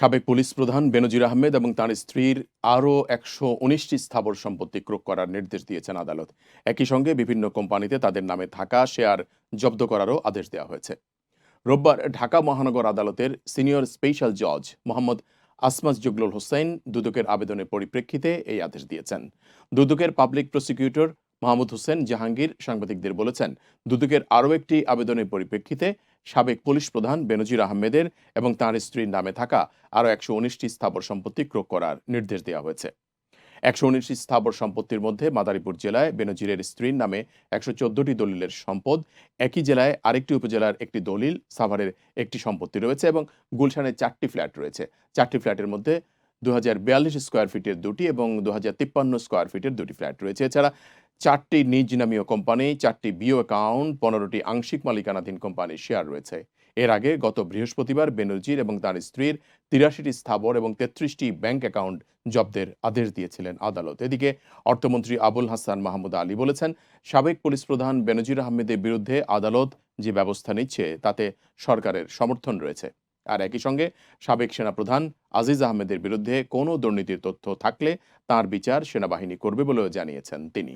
সাবেক পুলিশ প্রধান বেনজির আহমেদ এবং তার স্ত্রীর আরও একশো উনিশটি স্থাবর সম্পত্তি ক্রোক করার নির্দেশ দিয়েছেন আদালত। একই সঙ্গে বিভিন্ন কোম্পানিতে তাদের নামে থাকা শেয়ার জব্দ করারও আদেশ দেওয়া হয়েছে। রোববার ঢাকা মহানগর আদালতের সিনিয়র স্পেশাল জজ মোহাম্মদ আসমাস জুগলুল হোসেন দুদকের আবেদনের পরিপ্রেক্ষিতে এই আদেশ দিয়েছেন। দুদকের পাবলিক প্রসিকিউটর মাহমুদ হোসেন জাহাঙ্গীর সাংবাদিকদের বলেছেন, দুদকের আরও একটি আবেদনের পরিপ্রেক্ষিতে সাবেক পুলিশ প্রধান বেনজির আহমেদের এবং তাঁর স্ত্রীর নামে থাকা আরও একশো উনিশটি স্থাবর সম্পত্তি ক্রোক করার নির্দেশ দেওয়া হয়েছে। একশো উনিশটি স্থাবর সম্পত্তির মধ্যে মাদারীপুর জেলায় বেনজিরের স্ত্রীর নামে একশো চোদ্দটি দলিলের সম্পদ, একই জেলায় আরেকটি উপজেলার একটি দলিল, সাভারের একটি সম্পত্তি রয়েছে এবং গুলশানের চারটি ফ্ল্যাট রয়েছে। চারটি ফ্ল্যাটের মধ্যে দু স্কোয়ার ফিটের দুটি এবং দু স্কোয়ার ফিটের দুটি ফ্ল্যাট রয়েছে। এছাড়া চারটি নিজ নামীয় কোম্পানি, চারটি বিও অ্যাকাউন্ট, পনেরোটি আংশিক মালিকানাধীন কোম্পানির শেয়ার রয়েছে। এর আগে গত বৃহস্পতিবার বেনজির এবং তার স্ত্রীর তিরাশিটি স্থাবর এবং তেত্রিশটি ব্যাংক অ্যাকাউন্ট জব্দের আদেশ দিয়েছিলেন আদালত। এদিকে অর্থমন্ত্রী আবুল হাসান মাহমুদ আলী বলেছেন, সাবেক পুলিশ প্রধান বেনজির আহমেদের বিরুদ্ধে আদালত যে ব্যবস্থা নিচ্ছে, তাতে সরকারের সমর্থন রয়েছে। আর একই সঙ্গে সাবেক সেনাপ্রধান আজিজ আহমেদের বিরুদ্ধে কোনো দুর্নীতির তথ্য থাকলে তার বিচার সেনাবাহিনী করবে বলেও জানিয়েছেন তিনি।